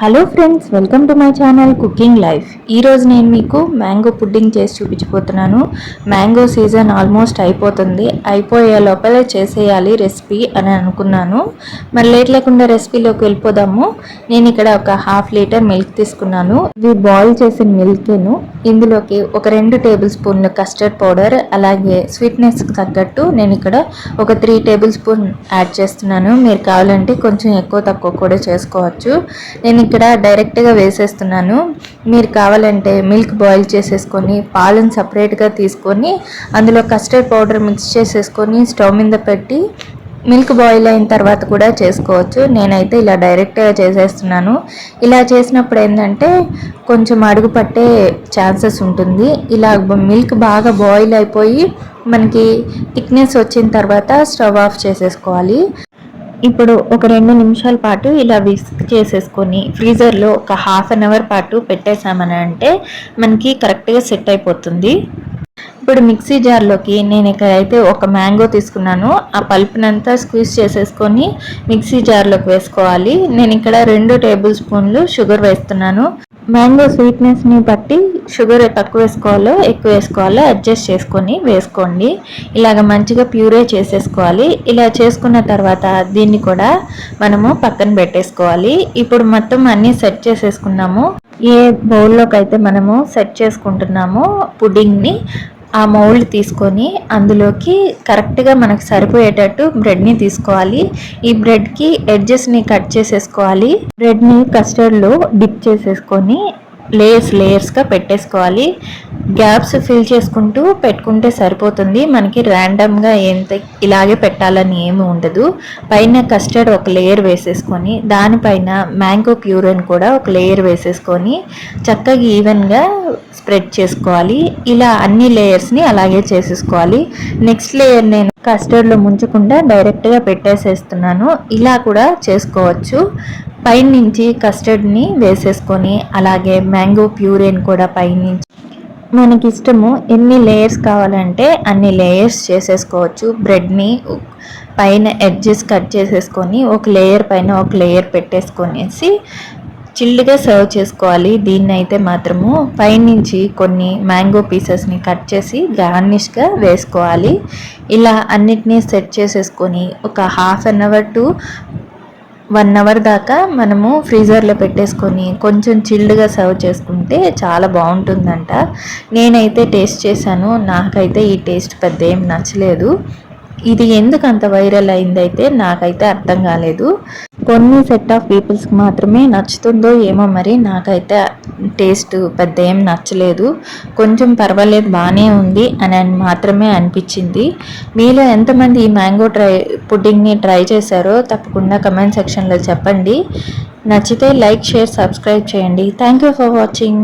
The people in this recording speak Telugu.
Hello friends welcome to my channel cooking life ఈరోజు నేను మీకు మ్యాంగో పుడ్డింగ్ చేసి చూపించిపోతున్నాను మ్యాంగో సీజన్ ఆల్మోస్ట్ అయిపోతుంది. అయిపోయే లోపల చేసేయాలి రెసిపీ అని అనుకున్నాను. మరి లేట్ లేకుండా రెసిపీలోకి వెళ్ళిపోదాము. నేను ఇక్కడ ఒక హాఫ్ లీటర్ మిల్క్ తీసుకున్నాను. ఇది బాయిల్ చేసిన మిల్క్ను ఇందులోకి ఒక రెండు టేబుల్ స్పూన్లు కస్టర్డ్ పౌడర్ అలాగే స్వీట్నెస్కి తగ్గట్టు నేను ఇక్కడ ఒక త్రీ టేబుల్ స్పూన్ యాడ్ చేస్తున్నాను. మీరు కావాలంటే కొంచెం ఎక్కువ తక్కువ కూడా చేసుకోవచ్చు. నేను ఇక్కడ డైరెక్ట్గా వేసేస్తున్నాను. మీరు కావాలంటే మిల్క్ బాయిల్ చేసేసుకొని పాలను సపరేట్గా తీసుకొని అందులో కస్టర్డ్ పౌడర్ మిక్స్ చేసేసుకొని స్టవ్ మీద పెట్టి మిల్క్ బాయిల్ అయిన తర్వాత కూడా చేసుకోవచ్చు. నేనైతే ఇలా డైరెక్ట్గా చేసేస్తున్నాను. ఇలా చేసినప్పుడు ఏంటంటే కొంచెం అడుగు పట్టే ఛాన్సెస్ ఉంటుంది. ఇలా మిల్క్ బాగా బాయిల్ అయిపోయి మనకి థిక్నెస్ వచ్చిన తర్వాత స్టవ్ ఆఫ్ చేసేసుకోవాలి. ఇప్పుడు ఒక రెండు నిమిషాల పాటు ఇలా విస్క్ చేసేసుకొని ఫ్రీజర్లో ఒక హాఫ్ అన్ అవర్ పాటు పెట్టేసామని అంటే మనకి కరెక్ట్గా సెట్ అయిపోతుంది. ఇప్పుడు మిక్సీ జార్లోకి నేను ఇక్కడైతే ఒక మ్యాంగో తీసుకున్నాను. ఆ పల్పునంతా స్క్వీజ్ చేసేసుకొని మిక్సీ జార్లోకి వేసుకోవాలి. నేను ఇక్కడ రెండు టేబుల్ స్పూన్లు షుగర్ వేస్తున్నాను. మ్యాంగో స్వీట్నెస్ని బట్టి షుగర్ తక్కువ వేసుకోవాలో ఎక్కువ వేసుకోవాలో అడ్జస్ట్ చేసుకొని వేసుకోండి. ఇలాగ మంచిగా ప్యూరే చేసేసుకోవాలి. ఇలా చేసుకున్న తర్వాత దీన్ని కూడా మనము పక్కన పెట్టేసుకోవాలి. ఇప్పుడు మొత్తం అన్నీ సెట్ చేసేసుకున్నాము. ఏ బౌల్లోకి అయితే మనము సెట్ చేసుకుంటున్నామో పుడ్డింగ్ని ఆ మౌల్డ్ తీసుకొని అందులోకి కరెక్ట్గా మనకు సరిపోయేటట్టు బ్రెడ్ని తీసుకోవాలి. ఈ బ్రెడ్కి ఎడ్జెస్ని కట్ చేసేసుకోవాలి. బ్రెడ్ని కస్టర్డ్లో డిప్ చేసేసుకొని లేయర్స్ లేయర్స్గా పెట్టేసుకోవాలి. గ్యాప్స్ ఫిల్ చేసుకుంటూ పెట్టుకుంటే సరిపోతుంది. మనకి ర్యాండమ్గా ఎంత ఇలాగే పెట్టాలని ఏమి ఉండదు. పైన కస్టర్డ్ ఒక లేయర్ వేసేసుకొని దానిపైన మ్యాంగో ప్యూరన్ కూడా ఒక లేయర్ వేసేసుకొని చక్కగా ఈవెన్గా స్ప్రెడ్ చేసుకోవాలి. ఇలా అన్ని లేయర్స్ని అలాగే చేసేసుకోవాలి. నెక్స్ట్ లేయర్ నేను కస్టర్డ్లో ముంచకుండా డైరెక్ట్గా పెట్టేసేస్తున్నాను. ఇలా కూడా చేసుకోవచ్చు. పైనుంచి కస్టర్డ్ని వేసేసుకొని అలాగే మ్యాంగో ప్యూరేని కూడా పైనుంచి. మనకి ఇష్టము ఎన్ని లేయర్స్ కావాలంటే అన్ని లేయర్స్ చేసేసుకోవచ్చు. బ్రెడ్ని పైన ఎడ్జెస్ కట్ చేసేసుకొని ఒక లేయర్ పైన ఒక లేయర్ పెట్టేసుకొనేసి చిల్లుగా సర్వ్ చేసుకోవాలి. దీన్ని అయితే మాత్రము పైనుంచి కొన్ని మ్యాంగో పీసెస్ని కట్ చేసి గార్నిష్గా వేసుకోవాలి. ఇలా అన్నిటినీ సెట్ చేసేసుకొని ఒక half an hour to one hour దాకా మనము ఫ్రీజర్లో పెట్టేసుకొని కొంచెం చిల్డ్గా సర్వ్ చేసుకుంటే చాలా బాగుంటుందంట. నేనైతే టేస్ట్ చేశాను. నాకైతే ఈ టేస్ట్ పెద్ద ఏం నచ్చలేదు. ఇది ఎందుకు అంత వైరల్ అయిందైతే నాకైతే అర్థం కాలేదు. కొన్ని సెట్ ఆఫ్ పీపుల్స్కి మాత్రమే నచ్చుతుందో ఏమో మరి. నాకైతే టేస్ట్ పెద్ద ఏం నచ్చలేదు. కొంచెం పర్వాలేదు బాగానే ఉంది అని మాత్రమే అనిపించింది. మీలో ఎంతమంది ఈ మ్యాంగో ట్రై పుడ్డింగ్ని ట్రై చేశారో తప్పకుండా కమెంట్ సెక్షన్లో చెప్పండి. నచ్చితే లైక్ షేర్ సబ్స్క్రైబ్ చేయండి. Thank you for watching